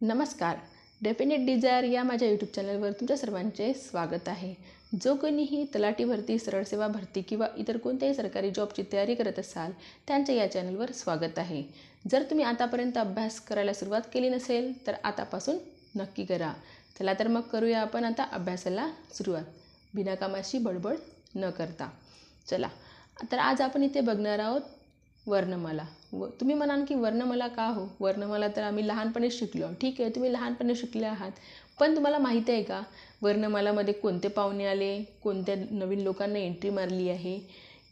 नमस्कार. Definite Dzire या माझ्या यूट्यूब चॅनलवर तुमच्या सर्वांचे स्वागत आहे. जो कोणीही तलाठी भरती सरळ सेवा भरती किंवा इतर कोणत्याही सरकारी जॉबची तयारी करत असाल त्यांच्या या चॅनलवर स्वागत आहे. जर तुम्ही आतापर्यंत अभ्यास करायला सुरुवात केली नसेल तर आतापासून नक्की करा. चला तर मग करूया आपण आता अभ्यासाला सुरुवात. बिनाकामाशी बडबड न करता. चला. तर आज आपण इथे बघणार आहोत वर्णमाला. व तुम्ही म्हणाल की वर्णमाला का हो? वर्णमाला तर आम्ही लहानपणी शिकलो ठीक आहे तुम्ही लहानपणी शिकले आहात. पण तुम्हाला माहिती आहे का? वर्णमालामध्ये कोणते पाहुणे आले? कोणत्या नवीन लोकांना एंट्री मारली आहे?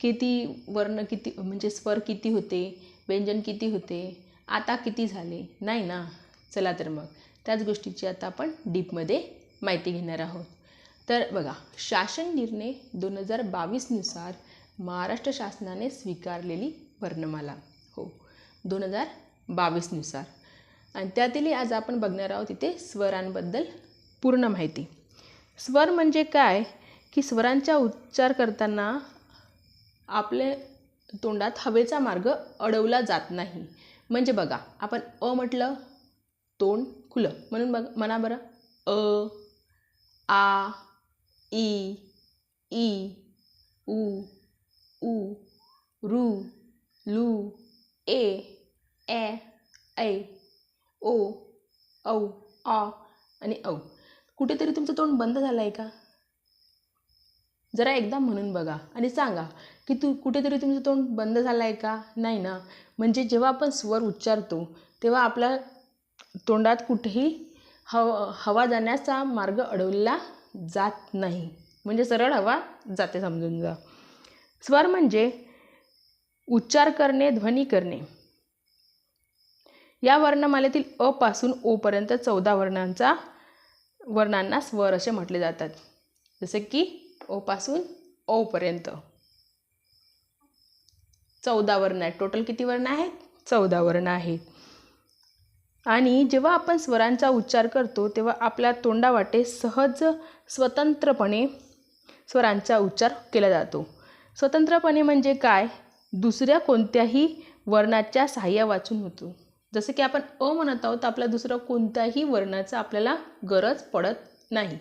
किती वर्ण किती म्हणजे स्वर किती होते? व्यंजन किती होते? आता किती झाले? नाही ना? चला तर मग. त्याच गोष्टीची आता आपण डीपमध्ये माहिती घेणार आहोत. तर बघा शासन निर्णय दोन हजार बावीसनुसार महाराष्ट्र शासनाने स्वीकारलेली वर्णमाला. हो. दोन हजार बावीसनुसार. आणि त्यातीलही आज आपण बघणार आहोत इथे स्वरांबद्दल पूर्ण माहिती. स्वर म्हणजे काय? की स्वरांचा उच्चार करताना आपले तोंडात हवेचा मार्ग अडवला जात नाही. म्हणजे बघा आपण अ म्हटलं तोंड खुलं. म्हणून बघ म्हणा बरं. अ आ ई ई उ उ रू लू ए ए ऐ ओ औ आ आणि औ. कुठेतरी तुमचं तोंड बंद झालं आहे का? जरा एकदा म्हणून बघा आणि सांगा की तू कुठेतरी तुमचं तोंड बंद झालं आहे का? नाही ना. म्हणजे जेव्हा आपण स्वर उच्चारतो तेव्हा आपल्या तोंडात कुठेही हव हवा जाण्याचा मार्ग अडवला जात नाही. म्हणजे सरळ हवा जाते समजून जा. स्वर म्हणजे उच्चार करणे ध्वनी करणे. या वर्णमालेतील अ पासून ओपर्यंत चौदा वर्णांचा वर्णांना स्वर असे म्हटले जातात. जसे की ओ पासून ओपर्यंत चौदा वर्ण आहेत. टोटल किती वर्ण आहेत? चौदा वर्ण आहेत. आणि जेव्हा आपण स्वरांचा उच्चार करतो तेव्हा आपल्या तोंडावाटे सहज स्वतंत्रपणे स्वरांचा उच्चार केला जातो. स्वतंत्रपणे म्हणजे काय? दुसऱ्या कोणत्याही वर्णाच्या सहाय्या वाचून होतो. जसं की आपण अ म्हणत आहोत आपल्या दुसरं कोणत्याही वर्णाचा आपल्याला गरज पडत नाही.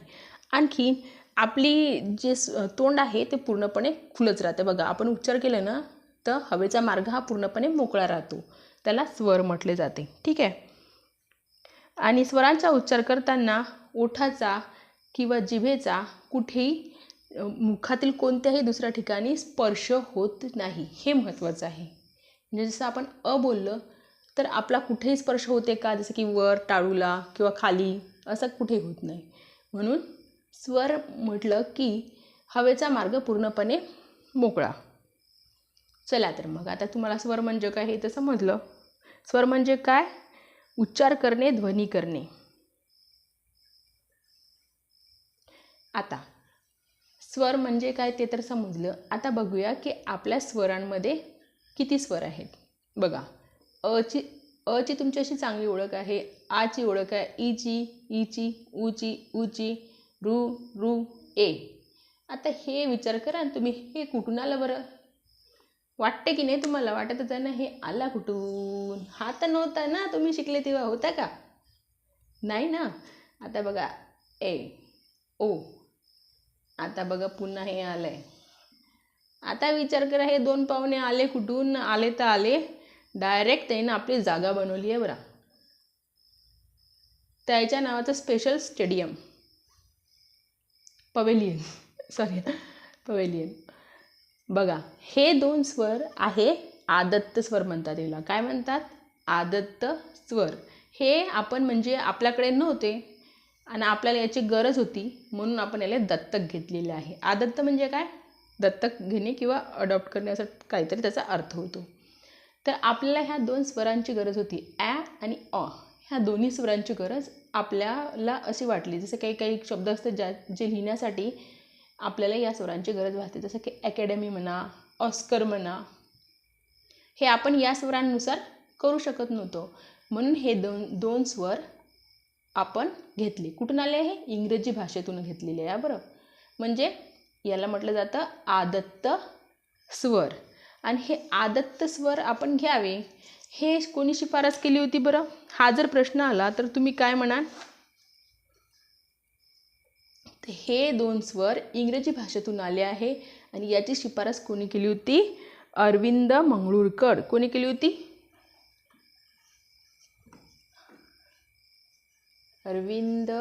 आणखी आपली जे तोंड आहे ते पूर्णपणे खुलंच राहते. बघा आपण उच्चार केलं ना तर हवेचा मार्ग हा पूर्णपणे मोकळा राहतो. त्याला स्वर म्हटले जाते. ठीक आहे? आणि स्वरांचा उच्चार करताना ओठाचा किंवा जिभेचा कुठेही मुखातील कोणत्याही दुसऱ्या ठिकाणी स्पर्श होत नाही. हे महत्त्वाचं आहे. म्हणजे जसं आपण अ बोललं तर आपला कुठेही स्पर्श होते का? जसं की वर टाळूला किंवा खाली असं कुठेही होत नाही. म्हणून स्वर म्हटलं की हवेचा मार्ग पूर्णपणे मोकळा. चला तर मग आता तुम्हाला स्वर म्हणजे काय हे तर समजलं स्वर म्हणजे काय? उच्चार करणे ध्वनी करणे. आता स्वर म्हणजे काय ते तर समजलं. आता बघूया की आपल्या स्वरांमध्ये किती स्वर आहेत. बघा अची अची तुमची अशी चांगली ओळख आहे आची ओळख आहे ईची ईची ऊची ऊची रू रू ए. आता हे विचार करा तुम्ही हे कुठून आलं बरं? वाटते की नाही तुम्हाला? वाटत होतं ना हे आला कुठून? हा तर नव्हता ना तुम्ही शिकले तेव्हा होता का? नाही ना? आता बघा ए ओ. आता बघा पुन्हा हे आलं आहे आता विचार करा हे दोन पाहुणे आले कुठून? आले तर आले. डायरेक्ट त्यानं आपली जागा बनवली आहे बरा. त्याच्या नावाचं special stadium pavilion sorry pavilion बघा हे दोन स्वर आहे आदत्त स्वर म्हणतात याला. काय म्हणतात? आदत्त स्वर. हे आपण म्हणजे आपल्याकडे नव्हते. आणि आपल्याला याची गरज होती म्हणून आपण याला दत्तक घेतलेले आहे. आदत्त म्हणजे काय? दत्तक घेणे किंवा अडॉप्ट करणे असं काहीतरी त्याचा अर्थ होतो. तर आपल्याला ह्या दोन स्वरांची गरज होती ॲ आणि अ. ह्या दोन्ही स्वरांची गरज आपल्याला अशी वाटली जसं काही काही शब्द असतात ज्या जे लिहिण्यासाठी आपल्याला या स्वरांची गरज भासते जसं की अकॅडमी म्हणा ऑस्कर म्हणा. हे आपण या स्वरांनुसार करू शकत नव्हतो. म्हणून हे दोन दोन स्वर आपण घेतले. कुठून आले आहे इंग्रजी भाषेतून घेतलेले आहे. बरं. म्हणजे याला म्हटलं जातं आदत्त स्वर. आणि हे आदत्त स्वर आपण घ्यावे. हे कोणी शिफारस केली होती बरं? हा जर प्रश्न आला तर तुम्ही काय म्हणाल? हे दोन स्वर इंग्रजी भाषेतून आले आहे. आणि याची शिफारस कोणी केली होती? अरविंद मंगळूरकर. कोणी केली होती? अरविंद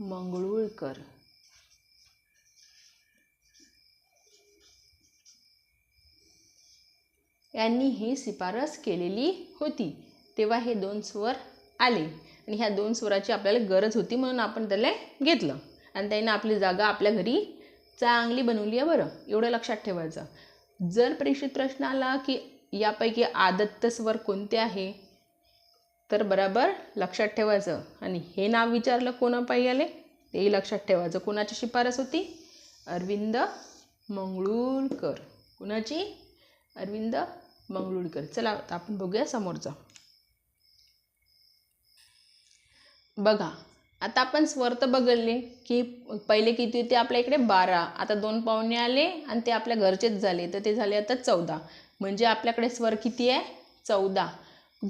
मंगळूळकर. यांनी ही शिफारस केलेली होती. तेव्हा हे दोन स्वर आले आणि ह्या दोन स्वराची आपल्याला गरज होती म्हणून आपण त्याला घेतलं. आणि त्याने आपली जागा आपल्या घरी चांगली बनवली आहे बरं. एवढं लक्षात ठेवायचं. जर परीक्षित प्रश्न आला की यापैकी आदत्त स्वर कोणते आहे? तर बरोबर लक्षात ठेवायचं. आणि हे नाव विचारलं कोणापायी आले तेही लक्षात ठेवायचं. कोणाची शिफारस होती? अरविंद मंगळूरकर कुणाची? अरविंद मंगळूरकर चला आपण बघूया समोरचा. बघा आता आपण स्वर तर बघितले की पहिले किती होते आपल्या इकडे? बारा. आता दोन पाहुणे आले आणि ते आपल्या घरचेच झाले. तर ते झाले आता चौदा. म्हणजे आपल्याकडे स्वर किती आहे? चौदा.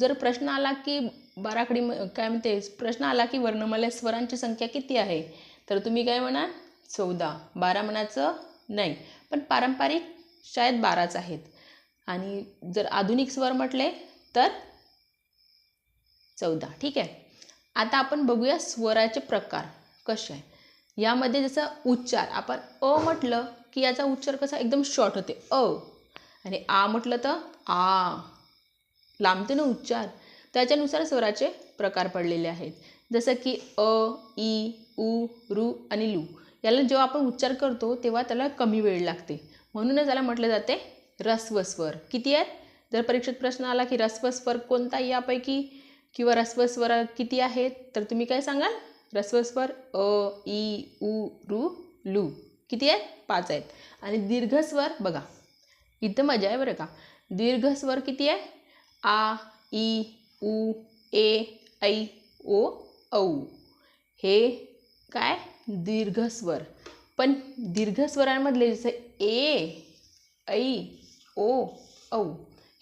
जर प्रश्न आला की बाराकडे काय म्हणते? प्रश्न आला की वर्णमाला स्वरांची संख्या किती आहे? तर तुम्ही काय म्हणा चौदा. बारा म्हणायचं नाही. पण पारंपरिक शाळेत बाराच आहेत. आणि जर आधुनिक स्वर म्हटले तर चौदा. ठीक आहे? आता आपण बघूया स्वराचे प्रकार कसे आहे यामध्ये जसं उच्चार आपण अ म्हटलं की याचा उच्चार कसा एकदम शॉर्ट होते. अ. आणि आ म्हटलं तर आ. लांबते ना उच्चार त्याच्यानुसार स्वराचे प्रकार पडलेले आहेत. जसं की अ ई उ रू आणि लू. याला जेव्हा आपण उच्चार करतो तेव्हा त्याला कमी वेळ लागते. म्हणूनच याला म्हटलं जाते रस्वस्वर. किती आहेत? जर परीक्षेत प्रश्न आला की रस्व स्वर कोणता? यापैकी किंवा ऱ्हस्वस्वर किती आहेत? तर तुम्ही काय सांगाल? ऱ्हस्वस्वर अ ई उ रु लू किती आहेत? पाच आहेत. आणि दीर्घ स्वर बघा इथं मजा आहे बरं का. दीर्घ स्वर किती आहे? आ ई उ ए ऐ ओ औ. हे काय? दीर्घस्वर. पण दीर्घस्वरांमधले जसं ए ऐ ओ औ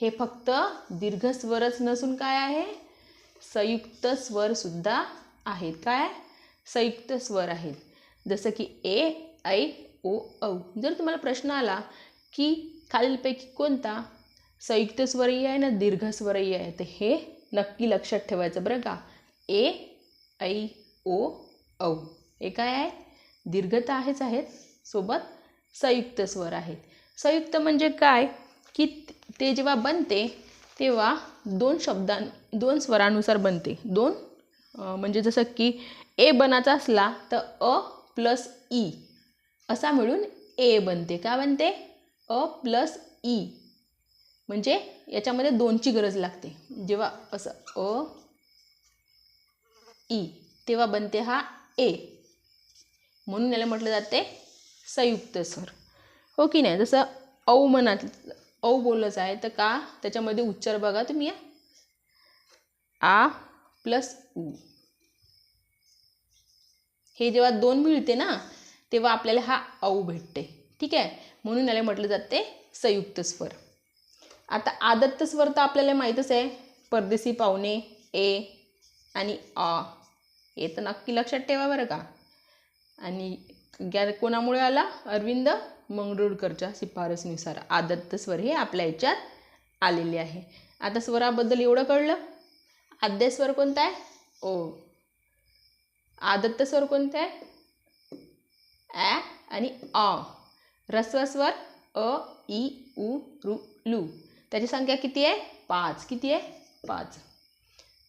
हे फक्त दीर्घस्वरच नसून काय आहे? संयुक्त स्वरसुद्धा आहेत. काय? संयुक्त स्वर आहेत. जसं की ए ऐ ओ औ. जर तुम्हाला प्रश्न आला की खालीलपैकी कोणता संयुक्त स्वरही आहे ना दीर्घ स्वरही आहे तर हे नक्की लक्षात ठेवायचं बरं का. ए ऐ ओ औ. हे काय आहे? दीर्घ तर आहेच आहेत सोबत संयुक्त स्वर आहेत. संयुक्त म्हणजे काय? की ते जेव्हा बनते तेव्हा दोन शब्दां दोन स्वरानुसार बनते. दोन म्हणजे जसं की ए बनाचा असला तर अ प्लस ई. असा मिळून ए बनते. का बनते? अ प्लस ई. म्हणजे याच्यामध्ये दोनची गरज लागते. जेव्हा असं अ ई तेव्हा बनते हा ए. म्हणून याला म्हटलं जाते संयुक्त स्वर. हो की नाही? जसं औ औ बोललंच आहे तर का? त्याच्यामध्ये उच्चार बघा तुम्ही या आ प्लस उ. हे जेव्हा दोन मिळते ना तेव्हा आपल्याला हा औ भेटते. ठीक आहे? म्हणून याला म्हटलं जाते संयुक्त स्वर. आता आदत्त स्वर तर आपल्याला माहीतच आहे. परदेशी पाहुणे ए आणि आ हे तर नक्की लक्षात ठेवा बरं का. आणि कोणामुळे आला? अरविंद मंगरुळकरच्या शिफारसीनुसार आदत्त स्वर हे आपल्या याच्यात आलेले आहे. आता स्वराबद्दल एवढं कळलं? आद्य स्वर कोणता आहे? ओ. आदत्त स्वर कोणता आहे? ॲ आणि अ. रस्व स्वर अ ई उ रु लू. त्याची संख्या किती आहे? पाच. किती आहे? पाच.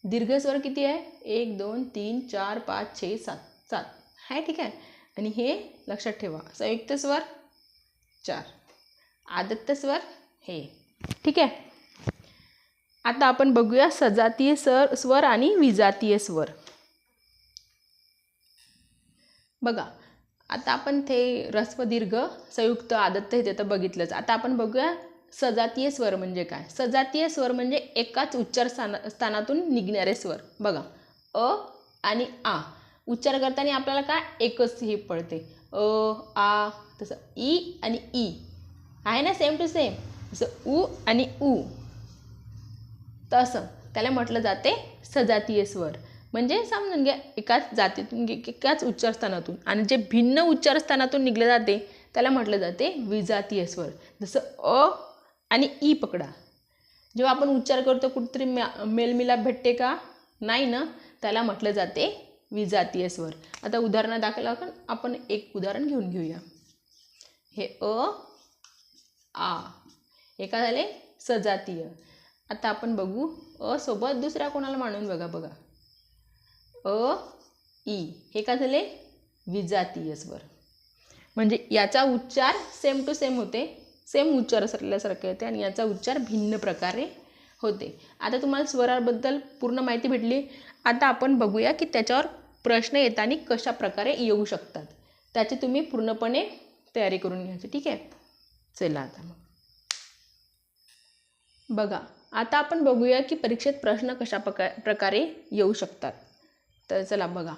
दीर्घ स्वर किती आहे? एक दोन तीन चार पाच छे सात. सात. आहे ठीक आहे? आणि हे लक्षात ठेवा. संयुक्त स्वर चार. आदत्त स्वर हे. ठीक आहे? आता आपण बघूया सजातीय सर स्वर आणि विजातीय स्वर. बघा आता आपण ते रस्व दीर्घ संयुक्त आदत्त हे तर बघितलंच. आता आपण बघूया सजातीय स्वर म्हणजे काय? सजातीय स्वर म्हणजे एकाच उच्चार स्थाना स्थानातून निघणारे स्वर. बघा अ आणि आ. उच्चार करताना आपल्याला काय? एकच हे पडते. अ आ तसं ई आणि ई. आहे ना सेम टू सेम जसं उ आणि उ. तसं. त्याला म्हटलं जाते सजातीय स्वर. म्हणजे समजून घ्या एकाच जातीतून एकाच उच्चारस्थानातून. आणि जे भिन्न उच्चारस्थानातून निघले जाते त्याला म्हटलं जाते विजातीय स्वर. जसं अ आणि ई पकडा. जेव्हा आपण उच्चार करतो कुठेतरी म्या- मेलमिलाप भेटते का? नाही ना? त्याला म्हटलं जाते विजातीय स्वर. आता उदाहरणं दाखल आपण आपण एक उदाहरण घेऊन घेऊया. हे अ आ. हे का झाले? सजातीय. आता आपण बघू अ सोबत दुसऱ्या कोणाला मांडून बघा बघा. अ ई. हे काय झाले? विजातीय स्वर. म्हणजे याचा उच्चार सेम टू सेम होते. सेम उच्चार असल्यासारखे होते आणि याचा उच्चार भिन्न प्रकारे होते. आता तुम्हाला स्वराबद्दल पूर्ण माहिती भेटली. आता आपण बघूया की त्याच्यावर प्रश्न येताना कशा प्रकारे येऊ शकतात? त्याची तुम्ही पूर्णपणे तयारी करून घ्यायची ठीक आहे? चला आता मग. बघा आता आपण बघूया की परीक्षेत प्रश्न कशा प्रका प्रकारे येऊ शकतात. तर चला बघा.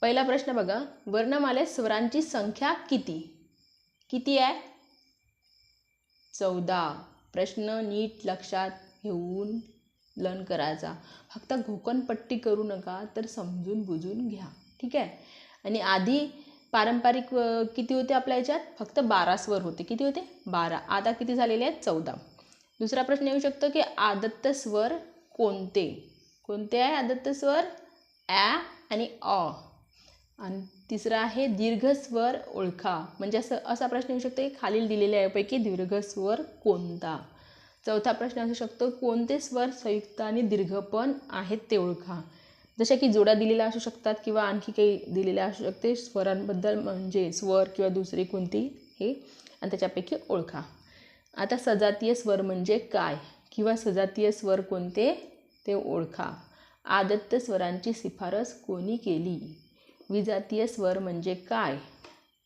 पहिला प्रश्न बघा वर्णमालेत स्वरांची संख्या किती? किती आहे? चौदा. प्रश्न नीट लक्षात घेऊन लन करायचा. फक्त घोकणपट्टी करू नका तर समजून बुजून घ्या. ठीक आहे? आणि आधी पारंपरिक किती होते आपल्या याच्यात? फक्त बारा स्वर होते. किती होते? बारा. आता किती झालेले आहेत? चौदा. दुसरा प्रश्न येऊ शकतो की आदत्त स्वर कोणते? कोणते आहे आदत्त स्वर? ॲ आणि अ. आणि तिसरा आहे दीर्घ स्वर ओळखा. म्हणजे असं असा प्रश्न येऊ शकतो की खालील दिलेल्या यापैकी दीर्घ स्वर कोणता? चौथा प्रश्न असू शकतो कोणते स्वर संयुक्त आणि दीर्घ पण आहेत ते ओळखा. जशा की जोड्या दिलेल्या असू शकतात किंवा आणखी काही दिलेल्या असू शकते स्वरांबद्दल म्हणजे स्वर किंवा दुसरी कोणती हे आणि त्याच्यापैकी ओळखा. आता सजातीय स्वर म्हणजे काय किंवा सजातीय स्वर कोणते ते ओळखा. आदत्त स्वरांची शिफारस कोणी केली? विजातीय स्वर म्हणजे काय?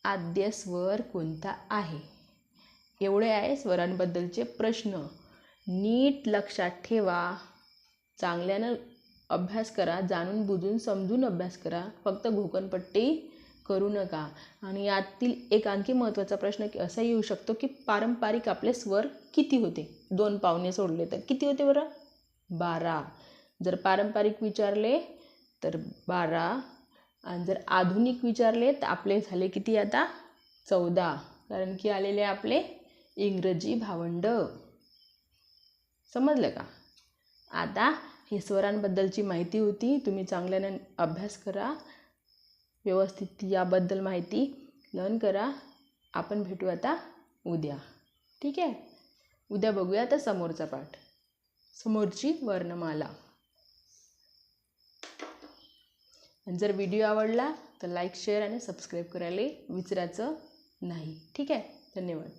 आद्य स्वर कोणता आहे? एवढे आहे स्वरांबद्दलचे प्रश्न. नीट लक्षात ठेवा. चांगल्यानं अभ्यास करा जाणून बुजून समजून अभ्यास करा. फक्त घोकणपट्टी करू नका. आणि यातील एक आणखी महत्त्वाचा प्रश्न की असा येऊ शकतो की पारंपरिक आपले स्वर किती होते? दोन पावणे सोडले तर किती होते बरं? बारा. जर पारंपरिक विचारले तर बारा. आणि जर आधुनिक विचारले तर आपले झाले किती आता? चौदा. कारण की आलेले आपले इंग्रजी भावंड. समजलं का? आता हे स्वरांबद्दलची माहिती होती. तुम्ही चांगल्यानं अभ्यास करा. व्यवस्थित याबद्दल माहिती लर्न करा. आपण भेटू आता उद्या. ठीक आहे? उद्या बघूया आता समोरचा पाठ. समोरची वर्णमाला. आणि जर व्हिडिओ आवडला तर लाईक शेअर आणि सबस्क्राईब करायला विचारायचं नाही. ठीक आहे? धन्यवाद.